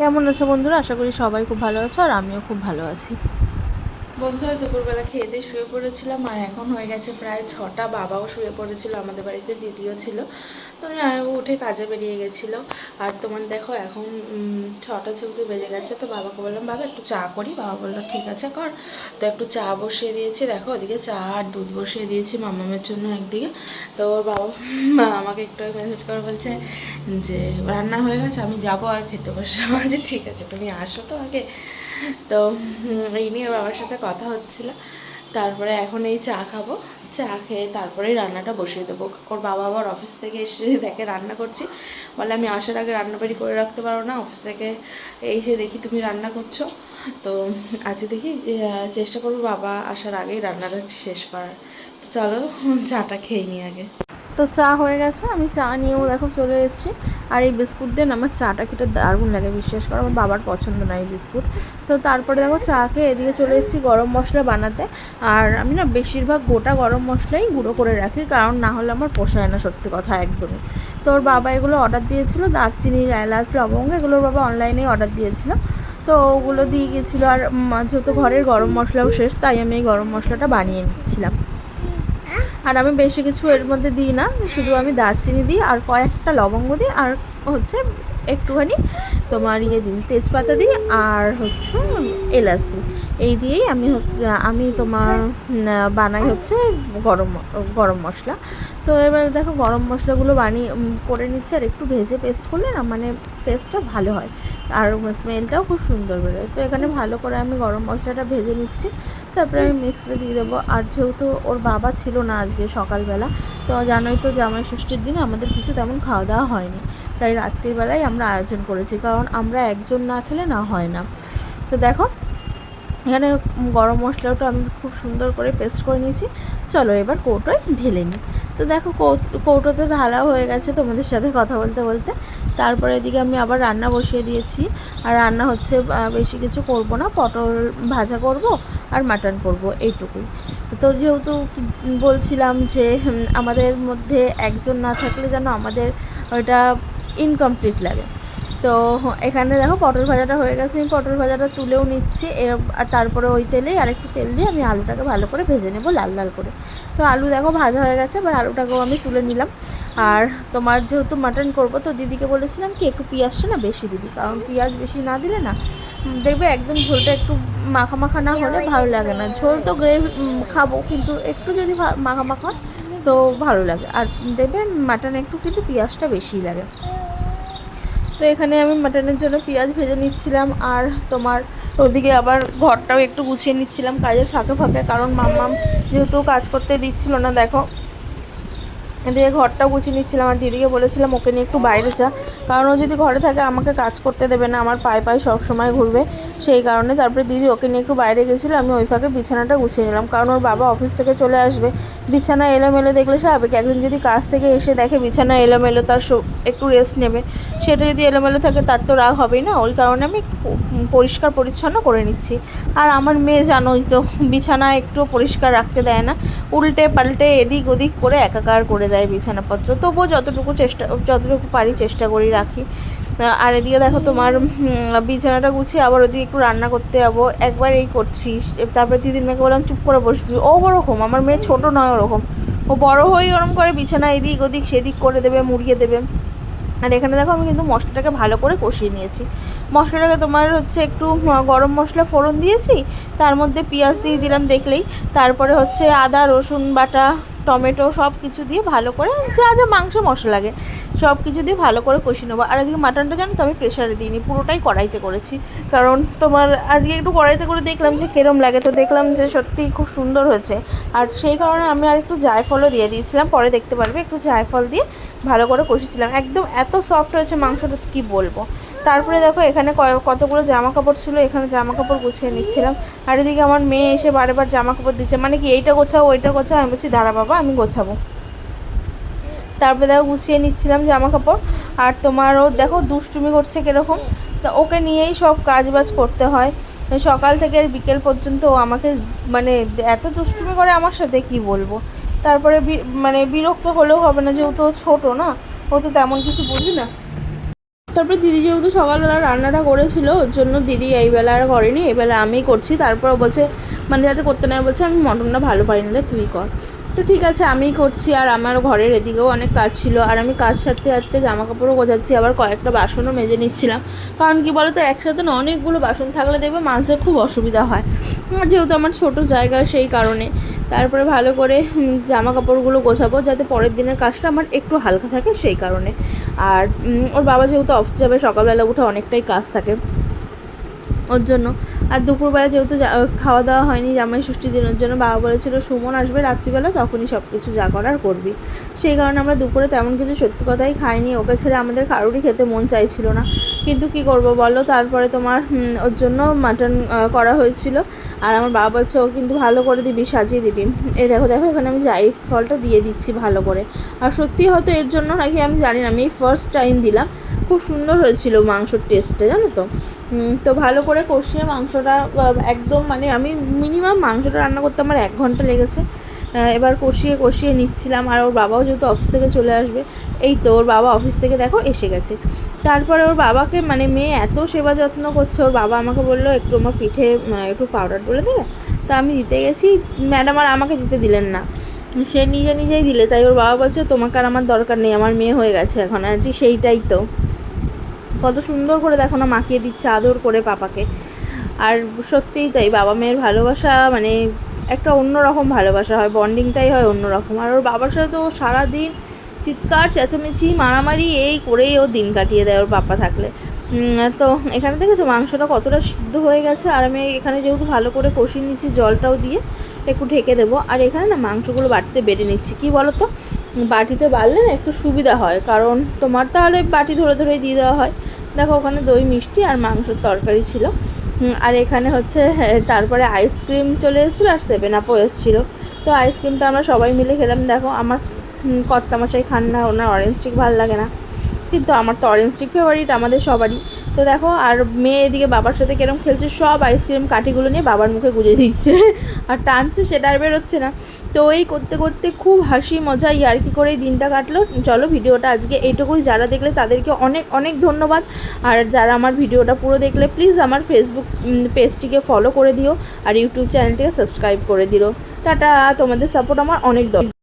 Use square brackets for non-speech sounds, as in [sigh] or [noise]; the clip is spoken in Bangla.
কেমন আছো বন্ধুরা? আশা করি সবাই খুব ভালো আছো আর আমিও খুব ভালো আছি। বন্ধুরা, দুপুরবেলা খেয়ে দিয়ে শুয়ে পড়েছিলাম আর এখন হয়ে গেছে প্রায় ছটা। বাবাও শুয়ে পড়েছিল, আমাদের বাড়িতে দিদিও ছিল। তো জামাইবাবু উঠে কাজে বেরিয়ে গেছিল। আর তোমার দেখো, এখন ছটা চৌকি বেজে গেছে। তো বাবাকে বললাম, বাবা, একটু চা করি। বাবা বলল, ঠিক আছে, কর। তো একটু চা বসিয়ে দিয়েছি। দেখো, ওদিকে চা আর দুধ বসিয়ে দিয়েছি মামামের জন্য একদিকে। তো ওর বাবা, মা আমাকে একটু মেসেজ করে বলছে যে, রান্না হয়ে গেছে, আমি যাব আর খেতে বসে বলছি, ঠিক আছে, তুমি আসো তো আগে। তো এই নিয়ে বাবার সাথে কথা হচ্ছিল। তারপরে এখন এই চা খাব। চা খেয়ে তারপরেই রান্নাটা বসিয়ে দেবো। ওর বাবা আবার অফিস থেকে এসে [laughs] দেখে রান্না করছি। বলে, আমি আসার আগে রান্না বাড়ি করে রাখতে পারো না। অফিস থেকে এসে দেখি তুমি রান্না করছ। তো, আজকে দেখি চেষ্টা করব বাবা আসার আগেই রান্নাটা শেষ করার। চলো চাটা খেয়ে নিই আগে। তো চা হয়ে গেছে, আমি চা নিয়েও দেখো চলে এসেছি। আর এই বিস্কুট দিয়ে আমার চাটা খেতে দারুণ লাগে, বিশ্বাস করো, আমার বাবার পছন্দ না এই বিস্কুট। তো তারপরে দেখো চা খেয়ে এদিকে চলে এসেছি গরম মশলা বানাতে। আর আমি না বেশিরভাগ গোটা গরম মশলাই গুঁড়ো করে রাখি, কারণ না হলে আমার পোষায় না সত্যি কথা একদমই। তো ওর বাবা এগুলো অর্ডার দিয়েছিল, দারচিনি, এলাচ, লবঙ্গ, এগুলো ওর বাবা অনলাইনেই অর্ডার দিয়েছিল। তো ওগুলো দিয়ে গিয়েছিল আর যেহেতু ঘরের গরম মশলাও শেষ, তাই আমি এই গরম মশলাটা বানিয়ে নিচ্ছিলাম। আর আমি বেশি কিছু এর মধ্যে দিই না, শুধু আমি দারচিনি দিই আর কয়েকটা লবঙ্গ দিই আর হচ্ছে একটুখানি তোমার ইয়ে দিই, তেজপাতা দিই আর হচ্ছে এলাচ দিই। এই দিয়েই আমি আমি তোমার বানাই হচ্ছে গরম গরম মশলা। তো এবার দেখো গরম মশলাগুলো বানিয়ে করে নিচ্ছে আর একটু ভেজে পেস্ট করলে না মানে পেস্টটা ভালো হয়। আর স্মেলটাও খুব সুন্দর বেরোয়। তো এখানে ভালো করে আমি গরম মশলাটা ভেজে নিচ্ছি। তারপরে আমি মিক্সিতে দিয়ে দেবো। আর যেহেতু ওর বাবা ছিল না আজকে সকালবেলা, তো জানোই তো জামাই ষষ্ঠীর দিন আমাদের কিছু তেমন খাওয়া দাওয়া হয়নি। তাই রাত্রিবেলায় আমরা আয়োজন করেছি, কারণ আমরা একজন না খেলে না হয় না। তো দেখো, এখানে গরম মশলাটা আমি খুব সুন্দর করে পেস্ট করে নিয়েছি। চলো এবার কৌটোয় ঢেলে নিই। তো দেখো কৌটোতে ঢালা হয়ে গেছে তোমাদের সাথে কথা বলতে বলতে। তারপরে এদিকে আমি আবার রান্না বসিয়ে দিয়েছি। আর রান্না হচ্ছে বেশি কিছু করব না, পটল ভাজা করব আর মাটন করব এইটুকুই। তো যেহেতু বলছিলাম যে আমাদের মধ্যে একজন না থাকলে যেন আমাদের ওটা ইনকমপ্লিট লাগে। তো এখানে দেখো পটল ভাজাটা হয়ে গেছে। আমি পটল ভাজাটা তুলেও নিচ্ছি। আর তারপরে ওই তেলেই আরেকটু তেল দিয়ে আমি আলুটাকে ভালো করে ভেজে নেব লাল লাল করে। তো আলু দেখো ভাজা হয়ে গেছে, এবার আলুটাকেও আমি তুলে নিলাম। আর তোমার যেহেতু মাটন করব, তো দিদিকে বলেছিলাম কি, একটু পেঁয়াজটা না বেশি দিবি, কারণ পেঁয়াজ বেশি না দিলে না দেখবে একদম ঝোলটা একটু মাখা মাখা না হলে ভালো লাগে না। ঝোল তো গ্রেভি খাব, কিন্তু একটু যদি মাখা মাখা তো ভালো লাগে। আর দেখবে মাটন একটু কিন্তু পেঁয়াজটা বেশি লাগে। তো এখানে আমি মাটনের জন্য পেঁয়াজ ভেজে নিচ্ছিলাম আর তোমার ওদিকে আবার ঘরটাও একটু গুছিয়ে নিচ্ছিলাম কাজের ফাঁকে ফাঁকে, কারণ মাম্মাম যেহেতু কাজ করতে দিচ্ছিল না, দেখো। এদিকে ঘরটাও গুছিয়ে নিচ্ছিলাম আর দিদিকে বলেছিলাম, ওকে নিয়ে একটু বাইরে যা। কারণ ও যদি ঘরে থাকে আমাকে কাজ করতে দেবে না, আমার পায়ে পায়ে সব সময় ঘুরবে। সেই কারণে তারপরে দিদি ওকে নিয়ে একটু বাইরে গেছিল, আমি ওই ফাঁকে বিছানাটা গুছিয়ে নিলাম। কারণ ওর বাবা অফিস থেকে চলে আসবে। বিছানা এলোমেলো দেখলে স্বাভাবিক, একজন যদি কাজ থেকে এসে দেখে বিছানা এলোমেলো, তার একটু রেস্ট নেবে। সেটা যদি এলোমেলো থাকে, তার তো রাগ হবেই না। ওই কারণে আমি পরিষ্কার পরিচ্ছন্ন করে নিচ্ছি। আর আমার মেয়ে জানোই তো বিছানা একটু পরিষ্কার রাখতে দেয় না। উল্টে পাল্টে এদিক ওদিক করে একাকার করে দেয় বিছানাপত্র। তবুও যতটুকু চেষ্টা, যতটুকু পারি চেষ্টা করি রাখি। আর এদিকে দেখো তোমার বিছানাটা গুছিয়ে আবার ওদিকে একটু রান্না করতে যাব। একবার এই করছি। তারপরে দিদির মেয়েকে বললাম, চুপ করে বসবি। ও ওরকম, আমার মেয়ে ছোট নয় ওরকম। ও বড় হয়েই ওরকম করে বিছানা এদিক ওদিক সেদিক করে দেবে, মুড়িয়ে দেবে। আর এখানে দেখো আমি কিন্তু মশলাটাকে ভালো করে কষিয়ে নিয়েছি। মশলাটাকে তোমার হচ্ছে একটু গরম মশলা ফোড়ন দিয়েছি। তার মধ্যে পেঁয়াজ দিয়ে দিলাম দেখলেই। তারপরে হচ্ছে আদা, রসুন বাটা টমেটো সব কিছু দিয়ে ভালো করে যা যা মাংস মশলা লাগে, সব কিছু দিয়ে ভালো করে কষিয়ে নেব। আর এদিকে মাটনটা জানো তো আমি প্রেশারে দিইনি, পুরোটাই কড়াইতে করেছি। কারণ তোমার আজকে একটু কড়াইতে করে দেখলাম যে কেরম লাগে, তো দেখলাম যে সত্যিই খুব সুন্দর হয়েছে। আর সেই কারণে আমি আর একটু জায়ফলও দিয়ে দিয়েছিলাম, পরে দেখতে পারবে, একটু জায়ফল দিয়ে ভালো করে কষেছিলাম একদম এত সফট হয়েছে মাংসটা, কি বলব? তারপরে দেখো, এখানে কতগুলো জামা কাপড় ছিল, এখানে জামা কাপড় গুছিয়ে নিচ্ছিলাম। আর এদিকে আমার মেয়ে এসে বারে বার জামা কাপড় দিচ্ছে। মানে কি, এইটা গোছাও, ওইটা গোছাও, আমি বলছি, দাঁড়া বাবা, আমি গোছাবো। তারপরে দেখো, গুছিয়ে নিচ্ছিলাম জামা কাপড় আর তোমারও দেখো, দুষ্টুমি করছে কীরকম? তা ওকে নিয়েই সব কাজ বাজ করতে হয়। সকাল থেকে আর বিকেল পর্যন্ত আমাকে মানে এত দুষ্টুমি করে আমার সাথে কি বলব? তারপরে মানে বিরক্ত হলেও হবে না, যেহেতু ছোটো না, ও তো তেমন কিছু বুঝি না। তারপর দিদি যেহেতু সকালবেলা রান্নাটা করেছিল, ওর জন্য দিদি এই বেলা আর করেনি, এই বেলা আমিই করছি। তারপর বলছে মানে যাতে করতে না বলছে, আমি মটনটা ভালো পারি না তুই কর। তো ঠিক আছে, আমিই করছি। আর আমার ঘরের এদিকেও অনেক কাজ ছিল। আর আমি কাজ সারতে সারতে জামা কাপড়ও গোছাচ্ছি। আবার কয়েকটা বাসনও মেজে নিচ্ছিলাম। কারণ কি বলো তো একসাথে না অনেকগুলো বাসন থাকলে দেখবে মাঝে খুব অসুবিধা হয়। যেহেতু আমার ছোট জায়গা সেই কারণে। তারপরে ভালো করে জামা কাপড়গুলো গোছাবো যাতে পরের দিনের কাজটা আমার একটু হালকা থাকে সেই কারণে। আর ওর বাবা যেহেতু অফিস যাবে, সকালবেলা উঠে অনেকটাই কাজ থাকে। ওর জন্য। আর দুপুরবেলা যেহেতু খাওয়া দাওয়া হয়নি, জামাই ষষ্ঠী দিনের জন্য বাবা বলেছিল, সুমন আসবে রাত্রিবেলা, তখনই সব কিছু যা করার করবি। সেই কারণে আমরা দুপুরে তেমন কিছু সত্যি কথাই খাইনি। ওকে ছেড়ে আমাদের কারোরই খেতে মন চাইছিল না। কিন্তু কি করব বলো? তারপরে তোমার ওর জন্য মাটন করা হয়েছিল। আর আমার বাবা বলছে, ও কিন্তু ভালো করে দিবি, সাজিয়ে দিবি। এই দেখো দেখো, এখানে আমি যাই ফলটা দিয়ে দিচ্ছি ভালো করে। আর সত্যি হয়তো এর জন্য নাকি আমি জানি না, আমি ফার্স্ট টাইম দিলাম। খুব সুন্দর হয়েছিল মাংসর টেস্টটা জানো তো? তো ভালো করে কষিয়ে মাংসটা একদম মানে আমি মিনিমাম মাংসটা রান্না করতে আমার এক ঘণ্টা লেগেছে। এবার কষিয়ে কষিয়ে নিচ্ছিলাম, আর ওর বাবাও যেহেতু অফিস থেকে চলে আসবে, এই তো ওর বাবা অফিস থেকে দেখো এসে গেছে। তারপরে ওর বাবাকে মানে মেয়ে এত সেবা যত্ন করছে, ওর বাবা আমাকে বলল, একটু আমার পিঠে একটু পাউডার তুলে দেবে? তা আমি দিতে গেছি ম্যাডাম আর আমাকে দিতে দিলেন না। সে নিজে নিজেই দিলে, তাই ওর বাবা বলছে, তোমাকে আর আমার দরকার নেই, আমার মেয়ে হয়ে গেছে এখন। আছি সেইটাই তো। কত সুন্দর করে দেখো না মাখিয়ে দিচ্ছে, আদর করে পাপাকে। আর সত্যিই তাই, বাবা মেয়ের ভালোবাসা মানে একটা অন্যরকম ভালোবাসা হয়, বন্ডিংটাই হয় অন্যরকম। আর ওর বাবার সাথে তো সারাদিন চিৎকার, চেঁচামেচি, মারামারি, এই করেই ও দিন কাটিয়ে দেয় ওর পাপা থাকলে। তো এখানে দেখেছ মাংসটা কতটা সিদ্ধ হয়ে গেছে, আর আমি এখানে যেহেতু ভালো করে কষিয়ে নিচ্ছি জলটাও দিয়ে, একটু ঢেকে দেবো। আর এখানে না মাংসগুলো বাটিতে বেটে নিচ্ছি, কী বলো তো বাটিতে বাড়লে না একটু সুবিধা হয় কারণ তোমার তাহলে বাটি ধরে ধরে দিয়ে দেওয়া হয়। দেখো ওখানে দই মিষ্টি আর মাংসের তরকারি ছিল। আর এখানে হচ্ছে হ্যাঁ, তারপরে আইসক্রিম চলে এসেছিল আর সেভেন আপও এসেছিল। তো আইসক্রিমটা আমরা সবাই মিলে খেলাম। দেখো আমার কর্তামশাই খান না ওনার অরেঞ্জ স্টিক ভালো লাগে না। কিন্তু আমার তো অরেঞ্জ স্টিক ফেভারিট আমাদের সবারই। তো দেখো, আর মেয়ে এদিকে বাবার সাথে কেরম খেলছে, সব আইসক্রিম কাঠিগুলো নিয়ে বাবার মুখে গুঁজে দিচ্ছে। আর টানছে, সেটা আর বেরোচ্ছে না। তো এই করতে করতে খুব হাসি, মজা ইয়ার্কি করে দিনটা কাটলো। চলো, ভিডিওটা আজকে এইটুকুই। যারা দেখলে তাদেরকে অনেক অনেক ধন্যবাদ। আর যারা আমার ভিডিওটা পুরো দেখলে প্লিজ আমার ফেসবুক পেজটিকে ফলো করে দিও। আর ইউটিউব চ্যানেলটিকে সাবস্ক্রাইব করে দিও টাটা! তোমাদের সাপোর্ট আমার অনেক দরকার।